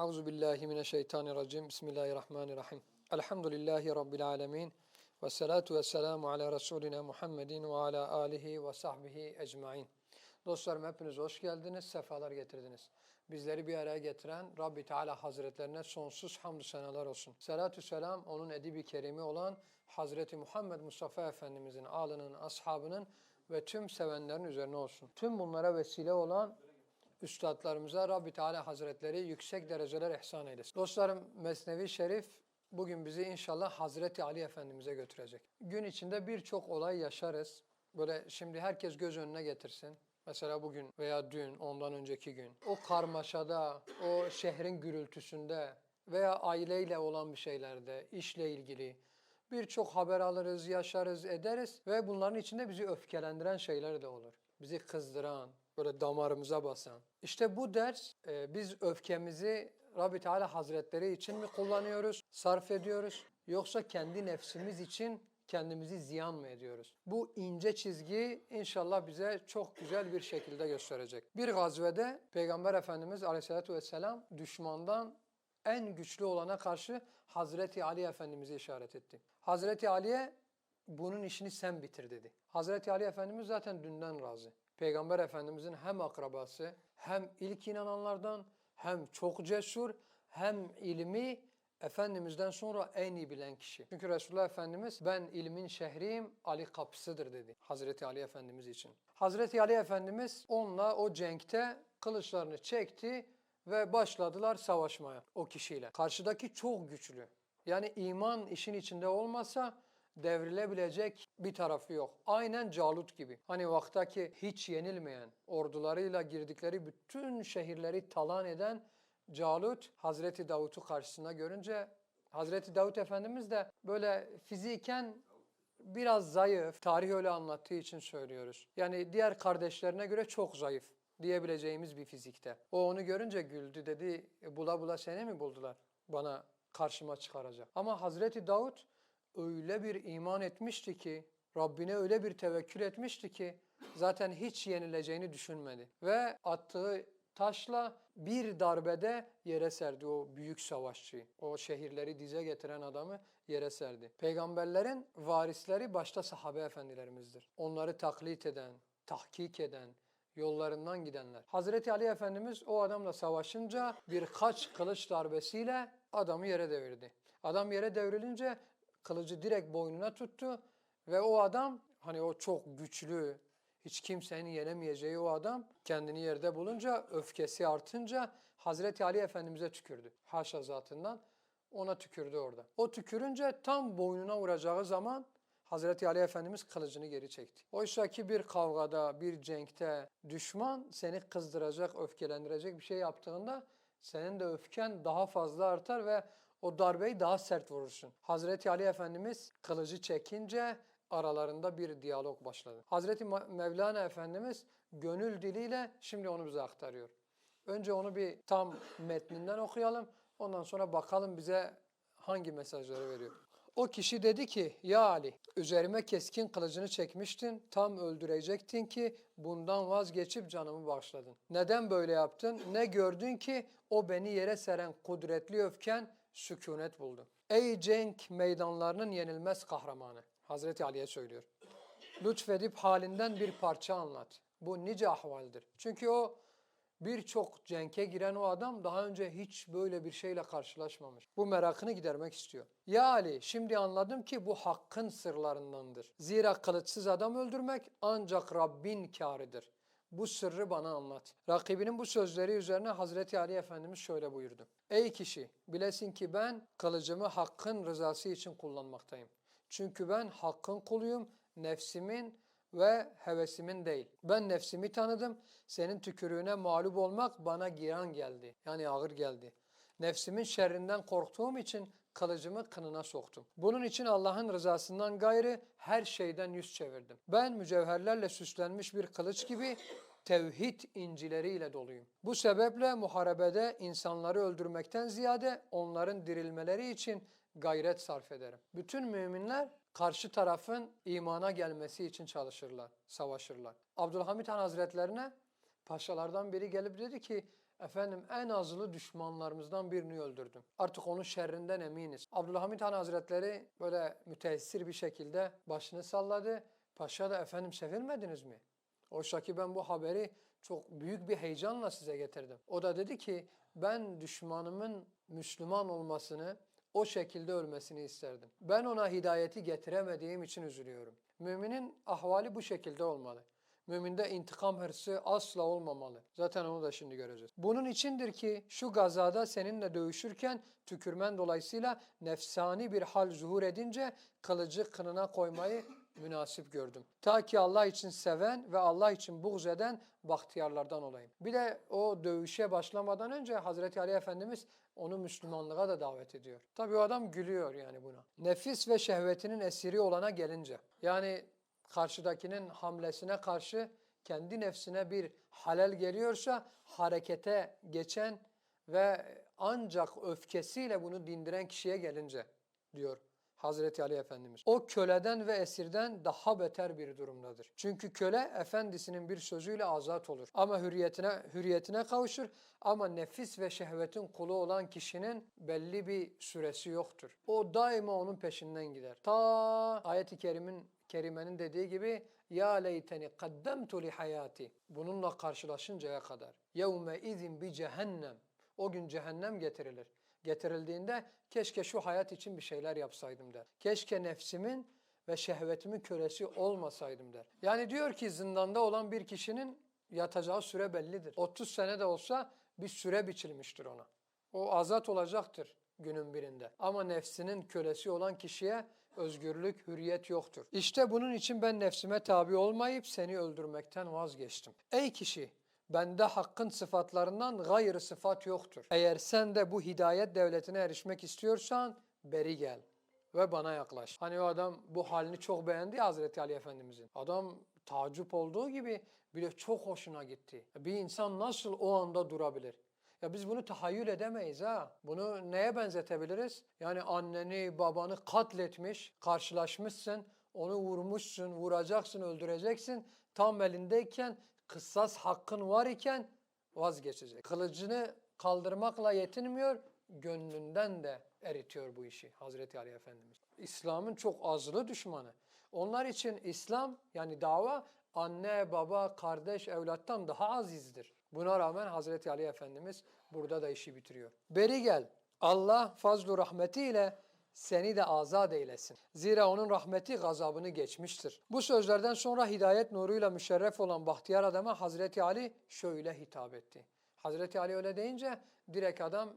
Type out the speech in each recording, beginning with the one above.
Euzu billahi mineşşeytanirracim. Bismillahirrahmanirrahim. Elhamdülillahi rabbil alamin. Ve salatu vesselamu ala Resulina Muhammedin ve ala alihi ve sahbihi ecmaîn. Dostlarım hepiniz hoş geldiniz, sefalar getirdiniz. Bizleri bir araya getiren Rabbi Teala Hazretlerine sonsuz hamdü senalar olsun. Salatü selam onun edibi kerimi olan Hazreti Muhammed Mustafa Efendimizin, alının, ashabının ve tüm sevenlerin üzerine olsun. Tüm bunlara vesile olan üstadlarımıza Rabbi Teala Hazretleri yüksek dereceler ihsan eylesin. Dostlarım Mesnevi Şerif bugün bizi inşallah Hazreti Ali Efendimiz'e götürecek. Gün içinde birçok olay yaşarız. Böyle şimdi herkes göz önüne getirsin. Mesela bugün veya dün, ondan önceki gün. O karmaşada, o şehrin gürültüsünde veya aileyle olan bir şeylerde, işle ilgili birçok haber alırız, yaşarız, ederiz ve bunların içinde bizi öfkelendiren şeyler de olur. Bizi kızdıran, böyle damarımıza basan. İşte bu ders e, biz öfkemizi Rabbi Teala Hazretleri için mi kullanıyoruz, sarf ediyoruz yoksa kendi nefsimiz için kendimizi ziyan mı ediyoruz? Bu ince çizgi inşallah bize çok güzel bir şekilde gösterecek. Bir gazvede Peygamber Efendimiz Aleyhisselatü Vesselam düşmandan en güçlü olana karşı Hazreti Ali Efendimiz'i işaret etti. Hazreti Ali'ye bunun işini sen bitir dedi. Hazreti Ali Efendimiz zaten dünden razı. Peygamber Efendimizin hem akrabası hem ilk inananlardan hem çok cesur hem ilmi Efendimiz'den sonra en iyi bilen kişi. Çünkü Resulullah Efendimiz ben ilmin şehriyim Ali kapısıdır dedi Hazreti Ali Efendimiz için. Hazreti Ali Efendimiz onunla o cenkte kılıçlarını çekti ve başladılar savaşmaya o kişiyle. Karşıdaki çok güçlü. Yani iman işin içinde olmasa devrilebilecek bir tarafı yok. Aynen Calut gibi. Hani vaktaki hiç yenilmeyen, ordularıyla girdikleri bütün şehirleri talan eden Calut, Hazreti Davut'u karşısına görünce Hazreti Davut Efendimiz de böyle fiziken biraz zayıf, tarih öyle anlattığı için söylüyoruz. Yani diğer kardeşlerine göre çok zayıf diyebileceğimiz bir fizikte. O onu görünce güldü dedi, "E, bula bula seni mi buldular bana karşıma çıkaracak? Ama Hazreti Davut öyle bir iman etmişti ki, Rabbine öyle bir tevekkül etmişti ki zaten hiç yenileceğini düşünmedi. Ve attığı taşla bir darbede yere serdi o büyük savaşçıyı. O şehirleri dize getiren adamı yere serdi. Peygamberlerin varisleri başta sahabe efendilerimizdir. Onları taklit eden, tahkik eden, yollarından gidenler. Hazreti Ali Efendimiz o adamla savaşınca birkaç kılıç darbesiyle adamı yere devirdi. Adam yere devrilince kılıcı direkt boynuna tuttu ve o adam hani o çok güçlü, hiç kimsenin yenemeyeceği o adam kendini yerde bulunca, öfkesi artınca Hazreti Ali Efendimiz'e tükürdü. Haşa zatından ona tükürdü orada. O tükürünce tam boynuna vuracağı zaman Hazreti Ali Efendimiz kılıcını geri çekti. Oysa ki bir kavgada, bir cenkte düşman seni kızdıracak, öfkelendirecek bir şey yaptığında senin de öfken daha fazla artar ve o darbeyi daha sert vurursun. Hazreti Ali Efendimiz kılıcı çekince aralarında bir diyalog başladı. Hazreti Mevlana Efendimiz gönül diliyle şimdi onu bize aktarıyor. Önce onu bir tam metninden okuyalım. Ondan sonra bakalım bize hangi mesajları veriyor. O kişi dedi ki, ya Ali, üzerime keskin kılıcını çekmiştin, tam öldürecektin ki bundan vazgeçip canımı bağışladın. Neden böyle yaptın? Ne gördün ki o beni yere seren kudretli öfken sükunet buldu. Ey cenk meydanlarının yenilmez kahramanı. Hazreti Ali'ye söylüyor. Lütfedip halinden bir parça anlat. Bu nice ahvaldir. Çünkü o birçok cenke giren o adam daha önce hiç böyle bir şeyle karşılaşmamış. Bu merakını gidermek istiyor. Ya Ali şimdi anladım ki bu hakkın sırlarındandır. Zira kılıçsız adam öldürmek ancak Rabbin kârıdır. Bu sırrı bana anlat. Rakibinin bu sözleri üzerine Hazreti Ali Efendimiz şöyle buyurdu. Ey kişi bilesin ki ben kılıcımı hakkın rızası için kullanmaktayım. Çünkü ben hakkın kuluyum, nefsimin ve hevesimin değil. Ben nefsimi tanıdım, senin tükürüğüne mağlup olmak bana giran geldi. Yani ağır geldi. Nefsimin şerrinden korktuğum için kılıcımı kınına soktum. Bunun için Allah'ın rızasından gayrı her şeyden yüz çevirdim. Ben mücevherlerle süslenmiş bir kılıç gibi tevhid incileriyle doluyum. Bu sebeple muharebede insanları öldürmekten ziyade onların dirilmeleri için gayret sarf ederim. Bütün müminler karşı tarafın imana gelmesi için çalışırlar, savaşırlar. Abdülhamit Han Hazretlerine paşalardan biri gelip dedi ki Efendim en azılı düşmanlarımızdan birini öldürdüm. Artık onun şerrinden eminiz. Abdülhamit Han Hazretleri böyle müteessir bir şekilde başını salladı. Paşa da efendim sevinmediniz mi? Oysa ki ben bu haberi çok büyük bir heyecanla size getirdim. O da dedi ki ben düşmanımın Müslüman olmasını, o şekilde ölmesini isterdim. Ben ona hidayeti getiremediğim için üzülüyorum. Müminin ahvali bu şekilde olmalı. Müminde intikam hırsı asla olmamalı. Zaten onu da şimdi göreceğiz. Bunun içindir ki şu gazada seninle dövüşürken tükürmen dolayısıyla nefsani bir hal zuhur edince kılıcı kınına koymayı münasip gördüm. Ta ki Allah için seven ve Allah için buğz eden bahtiyarlardan olayım. Bir de o dövüşe başlamadan önce Hazreti Ali Efendimiz onu Müslümanlığa da davet ediyor. Tabii o adam gülüyor yani buna. Nefis ve şehvetinin esiri olana gelince. Yani karşıdakinin hamlesine karşı kendi nefsine bir halel geliyorsa harekete geçen ve ancak öfkesiyle bunu dindiren kişiye gelince diyor Hazreti Ali Efendimiz. O köleden ve esirden daha beter bir durumdadır. Çünkü köle efendisinin bir sözüyle azat olur. Ama hürriyetine hürriyetine kavuşur ama nefis ve şehvetin kulu olan kişinin belli bir süresi yoktur. O daima onun peşinden gider. Ta ayet-i kerimin kerimenin dediği gibi ya leyteni kaddemtu li hayati. Bununla karşılaşıncaya kadar. Yevme izin bi cehennem. O gün cehennem getirilir getirildiğinde keşke şu hayat için bir şeyler yapsaydım der. Keşke nefsimin ve şehvetimin kölesi olmasaydım der. Yani diyor ki zindanda olan bir kişinin yatacağı süre bellidir. 30 sene de olsa bir süre biçilmiştir ona. O azat olacaktır günün birinde. Ama nefsinin kölesi olan kişiye özgürlük, hürriyet yoktur. İşte bunun için ben nefsime tabi olmayıp seni öldürmekten vazgeçtim. Ey kişi! Bende hakkın sıfatlarından gayrı sıfat yoktur. Eğer sen de bu hidayet devletine erişmek istiyorsan beri gel ve bana yaklaş. Hani o adam bu halini çok beğendi ya Hazreti Ali Efendimizin. Adam tacip olduğu gibi bile çok hoşuna gitti. Bir insan nasıl o anda durabilir? Ya biz bunu tahayyül edemeyiz ha. Bunu neye benzetebiliriz? Yani anneni, babanı katletmiş, karşılaşmışsın, onu vurmuşsun, vuracaksın, öldüreceksin. Tam elindeyken kıssas hakkın var iken vazgeçecek. Kılıcını kaldırmakla yetinmiyor, gönlünden de eritiyor bu işi Hazreti Ali Efendimiz. İslam'ın çok azılı düşmanı. Onlar için İslam yani dava anne, baba, kardeş, evlattan daha azizdir. Buna rağmen Hazreti Ali Efendimiz burada da işi bitiriyor. Beri gel. Allah fazlu rahmetiyle seni de azat eylesin. Zira onun rahmeti gazabını geçmiştir. Bu sözlerden sonra hidayet nuruyla müşerref olan bahtiyar adama Hazreti Ali şöyle hitap etti. Hazreti Ali öyle deyince direkt adam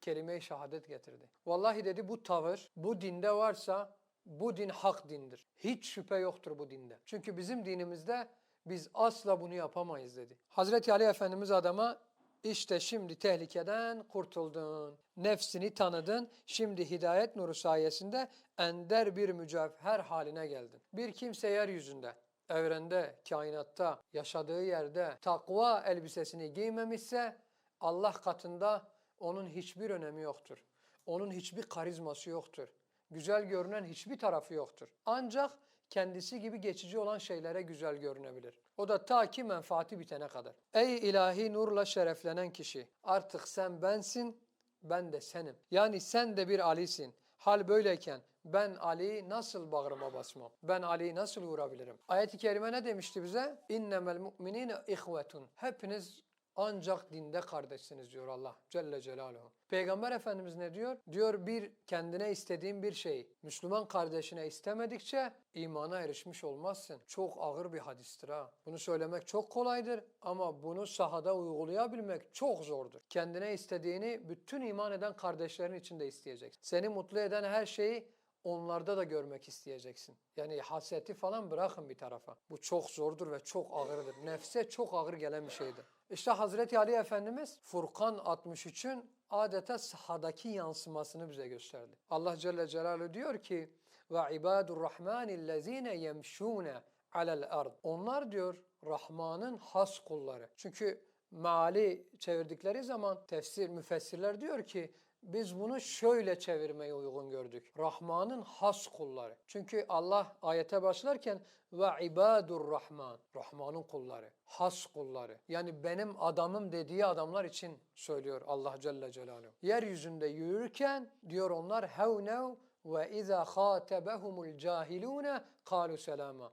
kelime-i şehadet getirdi. Vallahi dedi bu tavır bu dinde varsa bu din hak dindir. Hiç şüphe yoktur bu dinde. Çünkü bizim dinimizde biz asla bunu yapamayız dedi. Hazreti Ali Efendimiz adama işte şimdi tehlikeden kurtuldun. Nefsini tanıdın. Şimdi hidayet nuru sayesinde ender bir mücevher haline geldin. Bir kimse yeryüzünde, evrende, kainatta, yaşadığı yerde takva elbisesini giymemişse Allah katında onun hiçbir önemi yoktur. Onun hiçbir karizması yoktur. Güzel görünen hiçbir tarafı yoktur. Ancak kendisi gibi geçici olan şeylere güzel görünebilir. O da ta ki menfaati bitene kadar. Ey ilahi nurla şereflenen kişi artık sen bensin ben de senim. Yani sen de bir Ali'sin. Hal böyleyken ben Ali'yi nasıl bağrıma basmam? Ben Ali'yi nasıl vurabilirim? Ayet-i kerime ne demişti bize? İnnemel mu'minine ihvetun. Hepiniz ancak dinde kardeşsiniz diyor Allah Celle Celaluhu. Peygamber Efendimiz ne diyor? Diyor bir kendine istediğin bir şey Müslüman kardeşine istemedikçe imana erişmiş olmazsın. Çok ağır bir hadistir ha. Bunu söylemek çok kolaydır ama bunu sahada uygulayabilmek çok zordur. Kendine istediğini bütün iman eden kardeşlerin içinde isteyeceksin. Seni mutlu eden her şeyi onlarda da görmek isteyeceksin. Yani haseti falan bırakın bir tarafa. Bu çok zordur ve çok ağırdır. Nefse çok ağır gelen bir şeydir. İşte Hazreti Ali Efendimiz Furkan 63'ün adeta sahadaki yansımasını bize gösterdi. Allah Celle Celaluhu diyor ki ve ibadur rahmanillezine yemşune alel ard. Onlar diyor Rahman'ın has kulları. Çünkü meali çevirdikleri zaman tefsir müfessirler diyor ki biz bunu şöyle çevirmeyi uygun gördük. Rahman'ın has kulları. Çünkü Allah ayete başlarken ve ibadur rahman. Rahman'ın kulları. Has kulları. Yani benim adamım dediği adamlar için söylüyor Allah Celle Celaluhu. Yeryüzünde yürürken diyor onlar hevnev ve izâ khâtebehumul cahilûne kâlu selâma.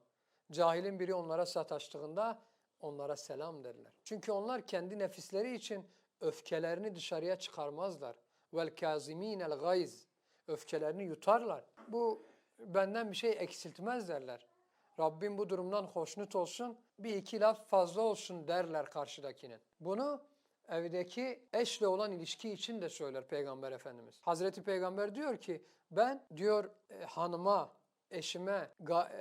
Cahilin biri onlara sataştığında onlara selam derler. Çünkü onlar kendi nefisleri için öfkelerini dışarıya çıkarmazlar. Vel kâzimînel gayz. Öfkelerini yutarlar. Bu benden bir şey eksiltmez derler. Rabbim bu durumdan hoşnut olsun, bir iki laf fazla olsun derler karşıdakinin. Bunu evdeki eşle olan ilişki için de söyler Peygamber Efendimiz. Hazreti Peygamber diyor ki ben diyor e, hanıma, eşime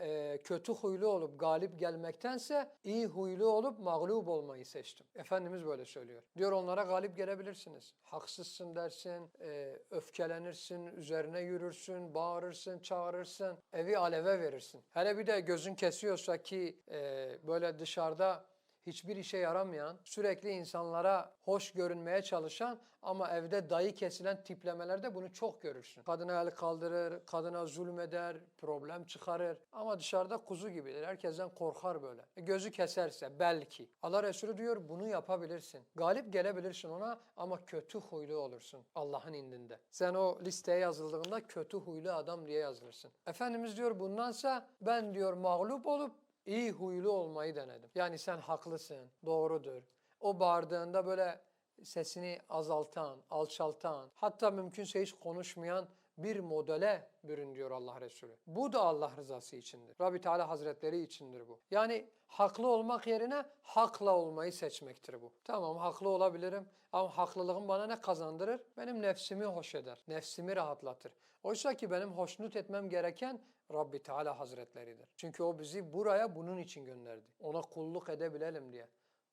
e, kötü huylu olup galip gelmektense iyi huylu olup mağlup olmayı seçtim. Efendimiz böyle söylüyor. Diyor onlara galip gelebilirsiniz. Haksızsın dersin, e, öfkelenirsin, üzerine yürürsün, bağırırsın, çağırırsın, evi aleve verirsin. Hele bir de gözün kesiyorsa ki e, böyle dışarıda hiçbir işe yaramayan, sürekli insanlara hoş görünmeye çalışan ama evde dayı kesilen tiplemelerde bunu çok görürsün. Kadına el kaldırır, kadına zulmeder, problem çıkarır ama dışarıda kuzu gibidir. Herkesten korkar böyle. E, gözü keserse belki. Allah Resulü diyor bunu yapabilirsin. Galip gelebilirsin ona ama kötü huylu olursun Allah'ın indinde. Sen o listeye yazıldığında kötü huylu adam diye yazılırsın. Efendimiz diyor bundansa ben diyor mağlup olup iyi huylu olmayı denedim. Yani sen haklısın, doğrudur. O bağırdığında böyle sesini azaltan, alçaltan, hatta mümkünse hiç konuşmayan bir modele bürün diyor Allah Resulü. Bu da Allah rızası içindir. Rabbi Teala Hazretleri içindir bu. Yani haklı olmak yerine hakla olmayı seçmektir bu. Tamam haklı olabilirim ama haklılığım bana ne kazandırır? Benim nefsimi hoş eder. Nefsimi rahatlatır. Oysa ki benim hoşnut etmem gereken Rabbi Teala Hazretleridir. Çünkü o bizi buraya bunun için gönderdi. Ona kulluk edebilelim diye.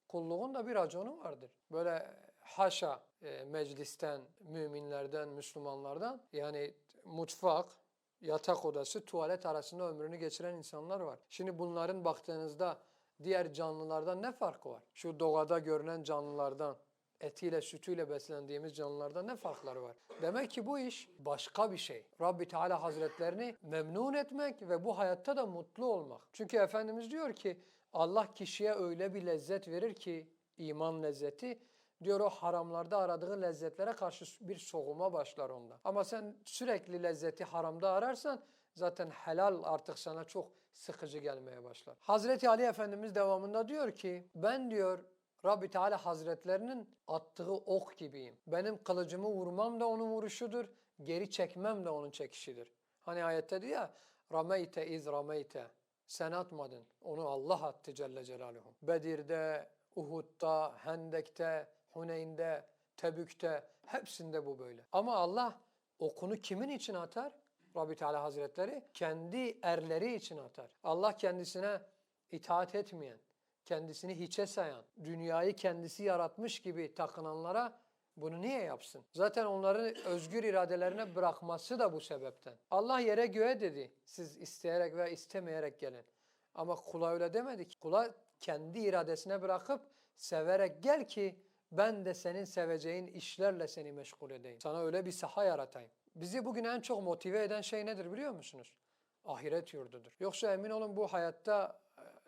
Kulluğun da bir raconu vardır. Böyle haşa e, meclisten, müminlerden, Müslümanlardan yani mutfak, yatak odası, tuvalet arasında ömrünü geçiren insanlar var. Şimdi bunların baktığınızda diğer canlılardan ne farkı var? Şu doğada görünen canlılardan, etiyle sütüyle beslendiğimiz canlılardan ne farkları var? Demek ki bu iş başka bir şey. Rabbi Teala Hazretlerini memnun etmek ve bu hayatta da mutlu olmak. Çünkü Efendimiz diyor ki Allah kişiye öyle bir lezzet verir ki iman lezzeti diyor o haramlarda aradığı lezzetlere karşı bir soğuma başlar onda. Ama sen sürekli lezzeti haramda ararsan zaten helal artık sana çok sıkıcı gelmeye başlar. Hazreti Ali Efendimiz devamında diyor ki ben diyor Rabbi Teala Hazretlerinin attığı ok gibiyim. Benim kılıcımı vurmam da onun vuruşudur, geri çekmem de onun çekişidir. Hani ayette diyor ya, rameyte iz rameyte. Sen atmadın, onu Allah attı Celle Celaluhu. Bedir'de, Uhud'da, Hendek'te, Huneyn'de, Tebük'te hepsinde bu böyle. Ama Allah okunu kimin için atar? Rabbi Teala Hazretleri kendi erleri için atar. Allah kendisine itaat etmeyen, kendisini hiçe sayan, dünyayı kendisi yaratmış gibi takınanlara bunu niye yapsın? Zaten onların özgür iradelerine bırakması da bu sebepten. Allah yere göğe dedi. Siz isteyerek ve istemeyerek gelin. Ama kula öyle demedi ki. Kula kendi iradesine bırakıp severek gel ki ben de senin seveceğin işlerle seni meşgul edeyim. Sana öyle bir saha yaratayım. Bizi bugün en çok motive eden şey nedir biliyor musunuz? Ahiret yurdudur. Yoksa emin olun bu hayatta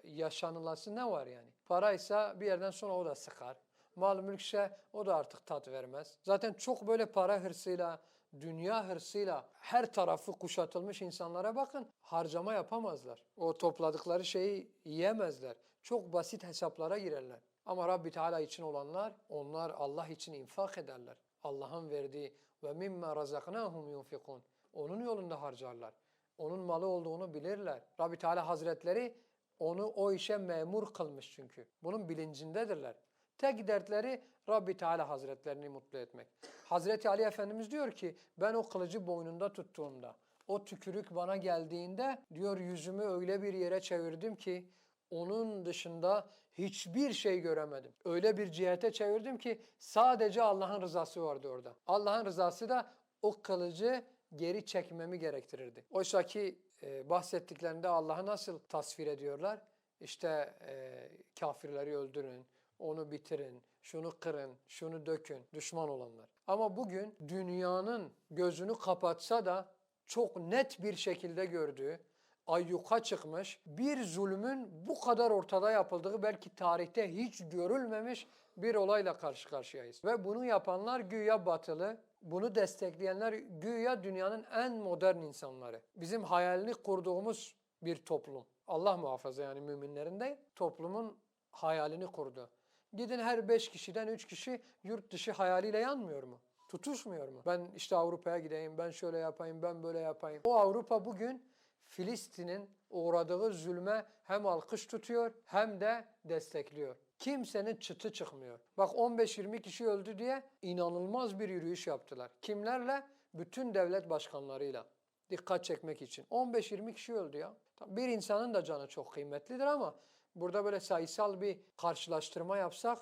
yaşanılası ne var yani? Paraysa bir yerden sonra o da sıkar. Mal mülkse o da artık tat vermez. Zaten çok böyle para hırsıyla, dünya hırsıyla her tarafı kuşatılmış insanlara bakın harcama yapamazlar. O topladıkları şeyi yiyemezler. Çok basit hesaplara girerler. Ama Rabbi Teala için olanlar onlar Allah için infak ederler. Allah'ın verdiği ve mimme razaknahum yunfikun. Onun yolunda harcarlar. Onun malı olduğunu bilirler. Rabbi Teala Hazretleri onu o işe memur kılmış çünkü. Bunun bilincindedirler. Tek dertleri Rabbi Teala Hazretlerini mutlu etmek. Hazreti Ali Efendimiz diyor ki ben o kılıcı boynunda tuttuğumda, o tükürük bana geldiğinde diyor yüzümü öyle bir yere çevirdim ki onun dışında hiçbir şey göremedim. Öyle bir cihete çevirdim ki sadece Allah'ın rızası vardı orada. Allah'ın rızası da o kılıcı geri çekmemi gerektirirdi. Oysa ki e, bahsettiklerinde Allah'ı nasıl tasvir ediyorlar? İşte e, kafirleri öldürün, onu bitirin, şunu kırın, şunu dökün, düşman olanlar. Ama bugün dünyanın gözünü kapatsa da çok net bir şekilde gördüğü, ayyuka çıkmış, bir zulmün bu kadar ortada yapıldığı belki tarihte hiç görülmemiş bir olayla karşı karşıyayız. Ve bunu yapanlar güya batılı, bunu destekleyenler güya dünyanın en modern insanları. Bizim hayalini kurduğumuz bir toplum. Allah muhafaza yani müminlerin değil, toplumun hayalini kurdu. Gidin her beş kişiden üç kişi yurt dışı hayaliyle yanmıyor mu? Tutuşmuyor mu? Ben işte Avrupa'ya gideyim, ben şöyle yapayım, ben böyle yapayım. O Avrupa bugün Filistin'in uğradığı zulme hem alkış tutuyor hem de destekliyor. Kimsenin çıtı çıkmıyor. Bak 15-20 kişi öldü diye inanılmaz bir yürüyüş yaptılar. Kimlerle? Bütün devlet başkanlarıyla. Dikkat çekmek için. 15-20 kişi öldü ya. Bir insanın da canı çok kıymetlidir ama burada böyle sayısal bir karşılaştırma yapsak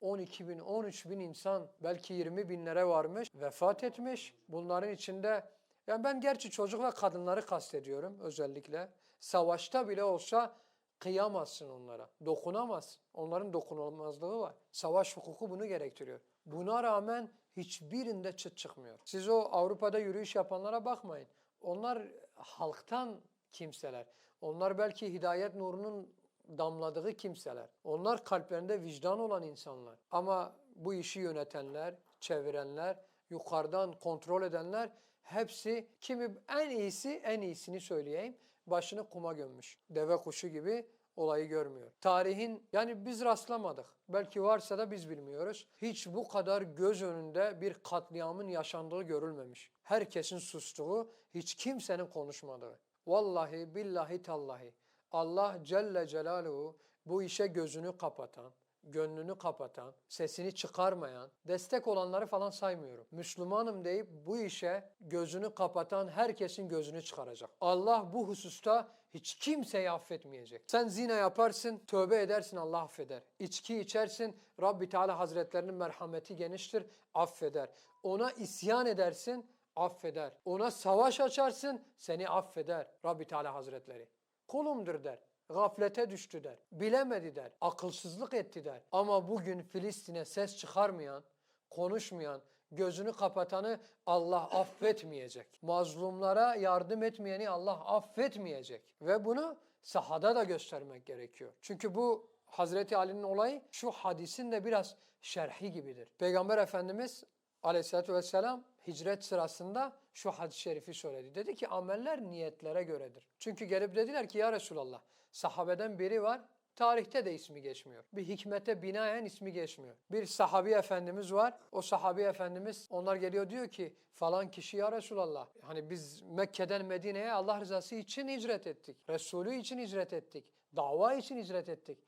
12 bin, 13 bin insan belki 20 binlere varmış, vefat etmiş. Bunların içinde yani ben gerçi çocuk ve kadınları kastediyorum özellikle. Savaşta bile olsa kıyamazsın onlara. Dokunamazsın. Onların dokunulmazlığı var. Savaş hukuku bunu gerektiriyor. Buna rağmen hiçbirinde çıt çıkmıyor. Siz o Avrupa'da yürüyüş yapanlara bakmayın. Onlar halktan kimseler. Onlar belki hidayet nurunun damladığı kimseler. Onlar kalplerinde vicdan olan insanlar. Ama bu işi yönetenler, çevirenler, yukarıdan kontrol edenler hepsi kimi en iyisi en iyisini söyleyeyim başını kuma gömmüş. Deve kuşu gibi olayı görmüyor. Tarihin yani biz rastlamadık. Belki varsa da biz bilmiyoruz. Hiç bu kadar göz önünde bir katliamın yaşandığı görülmemiş. Herkesin sustuğu, hiç kimsenin konuşmadığı. Vallahi billahi tallahi Allah Celle Celaluhu bu işe gözünü kapatan, gönlünü kapatan, sesini çıkarmayan, destek olanları falan saymıyorum. Müslümanım deyip bu işe gözünü kapatan herkesin gözünü çıkaracak. Allah bu hususta hiç kimseyi affetmeyecek. Sen zina yaparsın, tövbe edersin Allah affeder. İçki içersin, Rabbi Teala Hazretlerinin merhameti geniştir, affeder. Ona isyan edersin, affeder. Ona savaş açarsın, seni affeder Rabbi Teala Hazretleri. Kulumdur der. Gaflete düştü der. Bilemedi der. Akılsızlık etti der. Ama bugün Filistin'e ses çıkarmayan, konuşmayan, gözünü kapatanı Allah affetmeyecek. Mazlumlara yardım etmeyeni Allah affetmeyecek. Ve bunu sahada da göstermek gerekiyor. Çünkü bu Hazreti Ali'nin olayı şu hadisin de biraz şerhi gibidir. Peygamber Efendimiz Aleyhisselatü Vesselam hicret sırasında şu hadis-i şerifi söyledi. Dedi ki ameller niyetlere göredir. Çünkü gelip dediler ki ya Resulallah sahabeden biri var tarihte de ismi geçmiyor. Bir hikmete binaen ismi geçmiyor. Bir sahabi efendimiz var. O sahabi efendimiz onlar geliyor diyor ki falan kişi ya Resulallah. Hani biz Mekke'den Medine'ye Allah rızası için hicret ettik. Resulü için hicret ettik. Dava için hicret ettik.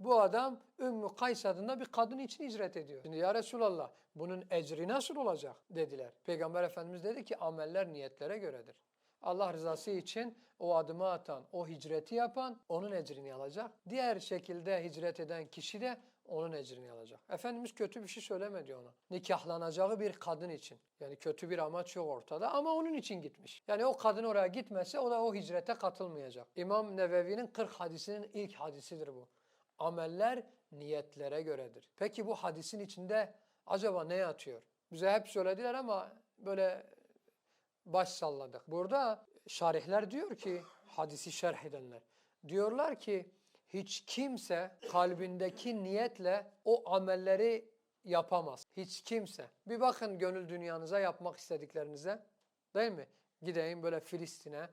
Bu adam Ümmü Kays adında bir kadın için hicret ediyor. Şimdi ya Resulallah bunun ecri nasıl olacak dediler. Peygamber Efendimiz dedi ki ameller niyetlere göredir. Allah rızası için o adımı atan, o hicreti yapan onun ecrini alacak. Diğer şekilde hicret eden kişi de onun ecrini alacak. Efendimiz kötü bir şey söylemedi ona. Nikahlanacağı bir kadın için. Yani kötü bir amaç yok ortada ama onun için gitmiş. Yani o kadın oraya gitmese o da o hicrete katılmayacak. İmam Nevevi'nin 40 hadisinin ilk hadisidir bu. Ameller niyetlere göredir. Peki bu hadisin içinde acaba ne yatıyor? Bize hep söylediler ama böyle baş salladık. Burada şarihler diyor ki, hadisi şerh edenler, diyorlar ki hiç kimse kalbindeki niyetle o amelleri yapamaz. Hiç kimse. Bir bakın gönül dünyanıza yapmak istediklerinize. Değil mi? Gideyim böyle Filistin'e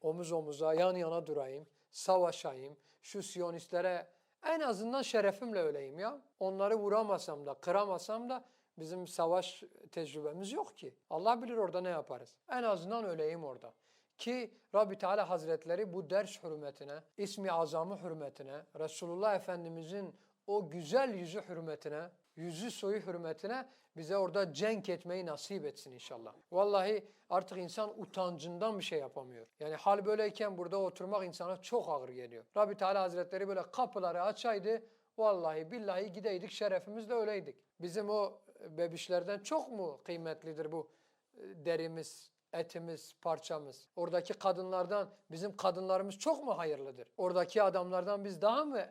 omuz omuza yan yana durayım, savaşayım, şu siyonistlere en azından şerefimle öleyim ya. Onları vuramasam da, kıramasam da bizim savaş tecrübemiz yok ki. Allah bilir orada ne yaparız. En azından öleyim orada. Ki Rabbi Teala Hazretleri bu ders hürmetine, ismi azamı hürmetine, Resulullah Efendimizin o güzel yüzü hürmetine, yüzü soyu hürmetine bize orada cenk etmeyi nasip etsin inşallah. Vallahi artık insan utancından bir şey yapamıyor. Yani hal böyleyken burada oturmak insana çok ağır geliyor. Rabbi Teala Hazretleri böyle kapıları açaydı, vallahi billahi gideydik şerefimizle öyleydik. Bizim o bebişlerden çok mu kıymetlidir bu e, derimiz, etimiz, parçamız? Oradaki kadınlardan bizim kadınlarımız çok mu hayırlıdır? Oradaki adamlardan biz daha mı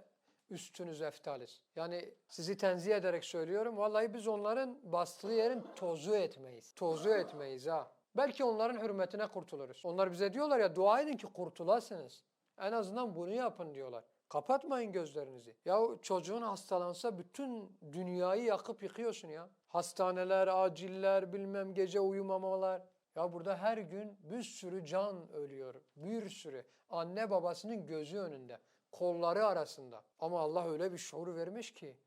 üstünüz eftaliz. Yani sizi tenzih ederek söylüyorum. Vallahi biz onların bastığı yerin tozu etmeyiz. Tozu etmeyiz ha. Belki onların hürmetine kurtuluruz. Onlar bize diyorlar ya dua edin ki kurtulasınız. En azından bunu yapın diyorlar. Kapatmayın gözlerinizi. Ya çocuğun hastalansa bütün dünyayı yakıp yıkıyorsun ya. Hastaneler, aciller, bilmem gece uyumamalar. Ya burada her gün bir sürü can ölüyor. Bir sürü. Anne babasının gözü önünde. Kolları arasında. Ama Allah öyle bir şuur vermiş ki.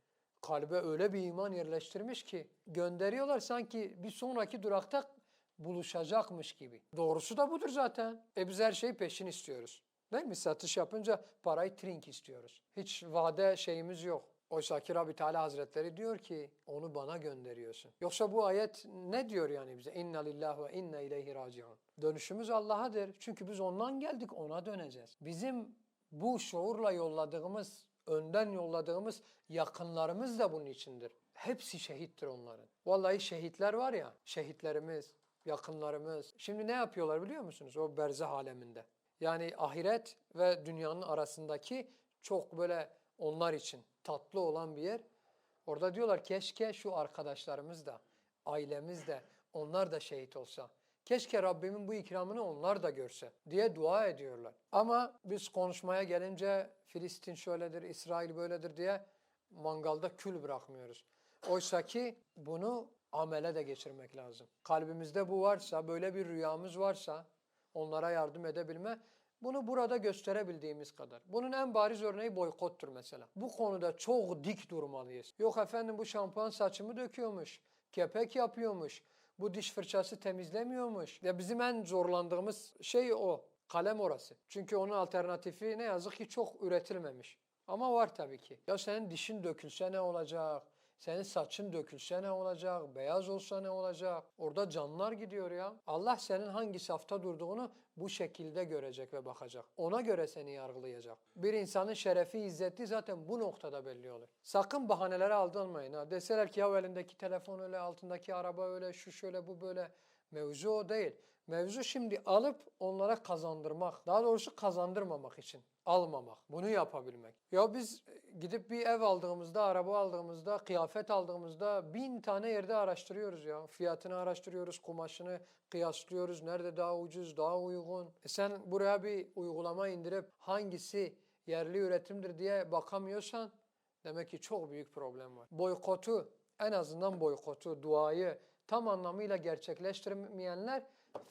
Kalbe öyle bir iman yerleştirmiş ki. Gönderiyorlar sanki bir sonraki durakta buluşacakmış gibi. Doğrusu da budur zaten. E biz her şeyi peşin istiyoruz. Değil mi? Satış yapınca parayı trink istiyoruz. Hiç vade şeyimiz yok. Oysa ki Rabbi Teala Hazretleri diyor ki onu bana gönderiyorsun. Yoksa bu ayet ne diyor yani bize? İnna lillahi ve inna ileyhi raciun. Dönüşümüz Allah'adır. Çünkü biz ondan geldik ona döneceğiz. Bizim bu şuurla yolladığımız, önden yolladığımız yakınlarımız da bunun içindir. Hepsi şehittir onların. Vallahi şehitler var ya, şehitlerimiz, yakınlarımız. Şimdi ne yapıyorlar biliyor musunuz? O berzah aleminde. Yani ahiret ve dünyanın arasındaki çok böyle onlar için tatlı olan bir yer. Orada diyorlar keşke şu arkadaşlarımız da, ailemiz de, onlar da şehit olsa. Keşke Rabbimin bu ikramını onlar da görse diye dua ediyorlar. Ama biz konuşmaya gelince Filistin şöyledir, İsrail böyledir diye mangalda kül bırakmıyoruz. Oysa ki bunu amele de geçirmek lazım. Kalbimizde bu varsa, böyle bir rüyamız varsa onlara yardım edebilme bunu burada gösterebildiğimiz kadar. Bunun en bariz örneği boykottur mesela. Bu konuda çok dik durmalıyız. Yok efendim bu şampuan saçımı döküyormuş, kepek yapıyormuş, bu diş fırçası temizlemiyormuş. Ya bizim en zorlandığımız şey o. Kalem orası. Çünkü onun alternatifi ne yazık ki çok üretilmemiş. Ama var tabii ki. Ya senin dişin dökülse ne olacak? Senin saçın dökülse ne olacak? Beyaz olsa ne olacak? Orada canlar gidiyor ya. Allah senin hangi safta durduğunu bu şekilde görecek ve bakacak. Ona göre seni yargılayacak. Bir insanın şerefi, izzeti zaten bu noktada belli olur. Sakın bahanelere aldanmayın. Ha. Deseler ki ya elindeki telefon öyle, altındaki araba öyle, şu şöyle, bu böyle. Mevzu o değil. Mevzu şimdi alıp onlara kazandırmak. Daha doğrusu kazandırmamak için. Almamak. Bunu yapabilmek. Ya biz gidip bir ev aldığımızda, araba aldığımızda, kıyafet aldığımızda bin tane yerde araştırıyoruz ya. Fiyatını araştırıyoruz, kumaşını kıyaslıyoruz. Nerede daha ucuz, daha uygun. E sen buraya bir uygulama indirip hangisi yerli üretimdir diye bakamıyorsan demek ki çok büyük problem var. Boykotu, en azından boykotu, duayı tam anlamıyla gerçekleştirmeyenler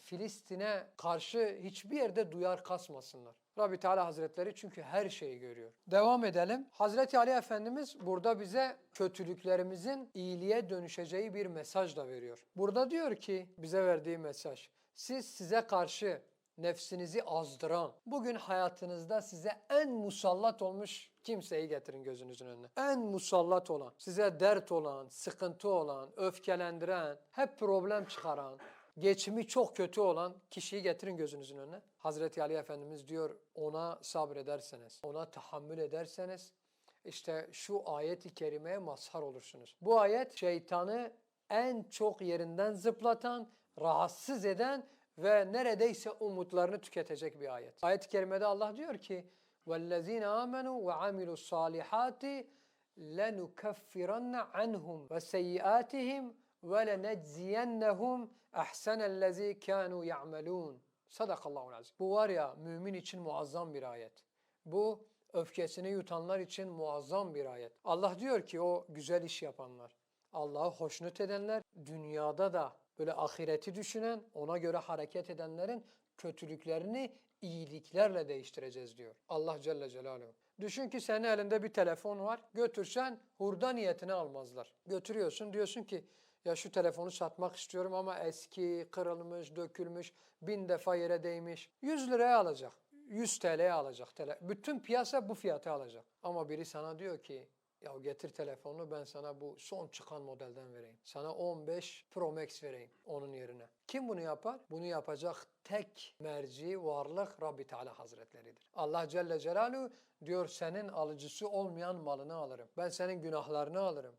Filistin'e karşı hiçbir yerde duyar kasmasınlar. Rabbi Teala Hazretleri çünkü her şeyi görüyor. Devam edelim. Hazreti Ali Efendimiz burada bize kötülüklerimizin iyiliğe dönüşeceği bir mesaj da veriyor. Burada diyor ki bize verdiği mesaj. Siz size karşı nefsinizi azdıran, bugün hayatınızda size en musallat olmuş kimseyi getirin gözünüzün önüne. En musallat olan, size dert olan, sıkıntı olan, öfkelendiren, hep problem çıkaran, geçimi çok kötü olan kişiyi getirin gözünüzün önüne. Hazreti Ali Efendimiz diyor ona sabrederseniz, ona tahammül ederseniz işte şu ayet-i kerimeye mazhar olursunuz. Bu ayet şeytanı en çok yerinden zıplatan, rahatsız eden ve neredeyse umutlarını tüketecek bir ayet. Ayet-i kerimede Allah diyor ki وَالَّذ۪ينَ آمَنُوا وَعَمِلُوا الصَّالِحَاتِ لَنُكَفِّرَنَّ عَنْهُمْ وَسَيِّئَاتِهِمْ وَلَنَجْزِيَنَّهُمْ ehsenellezî kânû ya'melûn. Sadakallahu azim. Bu var ya mümin için muazzam bir ayet. Bu öfkesini yutanlar için muazzam bir ayet. Allah diyor ki o güzel iş yapanlar, Allah'ı hoşnut edenler, dünyada da böyle ahireti düşünen, ona göre hareket edenlerin kötülüklerini iyiliklerle değiştireceğiz diyor. Allah Celle Celaluhu. Düşün ki senin elinde bir telefon var. Götürsen hurda niyetini almazlar. Götürüyorsun diyorsun ki ya şu telefonu satmak istiyorum ama eski, kırılmış, dökülmüş, bin defa yere değmiş. 100 liraya alacak. 100 TL'ye alacak. Bütün piyasa bu fiyata alacak. Ama biri sana diyor ki ya getir telefonunu ben sana bu son çıkan modelden vereyim. Sana 15 Pro Max vereyim onun yerine. Kim bunu yapar? Bunu yapacak tek merci varlık Rabbi Teala Hazretleridir. Allah Celle Celaluhu diyor senin alıcısı olmayan malını alırım. Ben senin günahlarını alırım.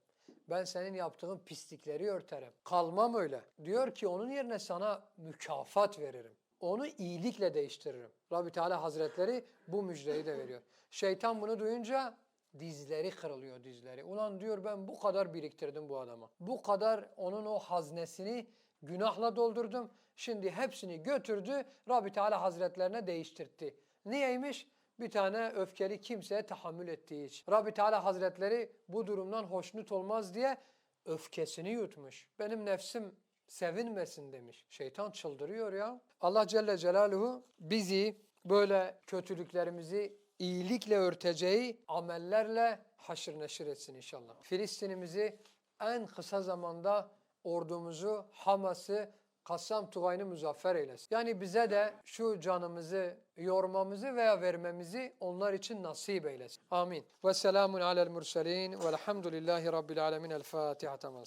Ben senin yaptığın pislikleri örterim. Kalmam öyle. Diyor ki onun yerine sana mükafat veririm. Onu iyilikle değiştiririm. Rabbi Teala Hazretleri bu müjdeyi de veriyor. Şeytan bunu duyunca dizleri kırılıyor dizleri. Ulan diyor ben bu kadar biriktirdim bu adama. Bu kadar onun o haznesini günahla doldurdum. Şimdi hepsini götürdü Rabbi Teala Hazretlerine değiştirdi. Niyeymiş? Bir tane öfkeli kimseye tahammül ettiği için. Rabbi Teala Hazretleri bu durumdan hoşnut olmaz diye öfkesini yutmuş. Benim nefsim sevinmesin demiş. Şeytan çıldırıyor ya. Allah Celle Celaluhu bizi böyle kötülüklerimizi iyilikle örteceği amellerle haşır neşir etsin inşallah. Filistin'imizi en kısa zamanda ordumuzu, Hamas'ı, Kassam Tugay'ını muzaffer eylesin. Yani bize de şu canımızı yormamızı veya vermemizi onlar için nasip eylesin. Amin. Ve selamun alel murselin velhamdülillahi rabbil alemin. El Fatiha. Tamam.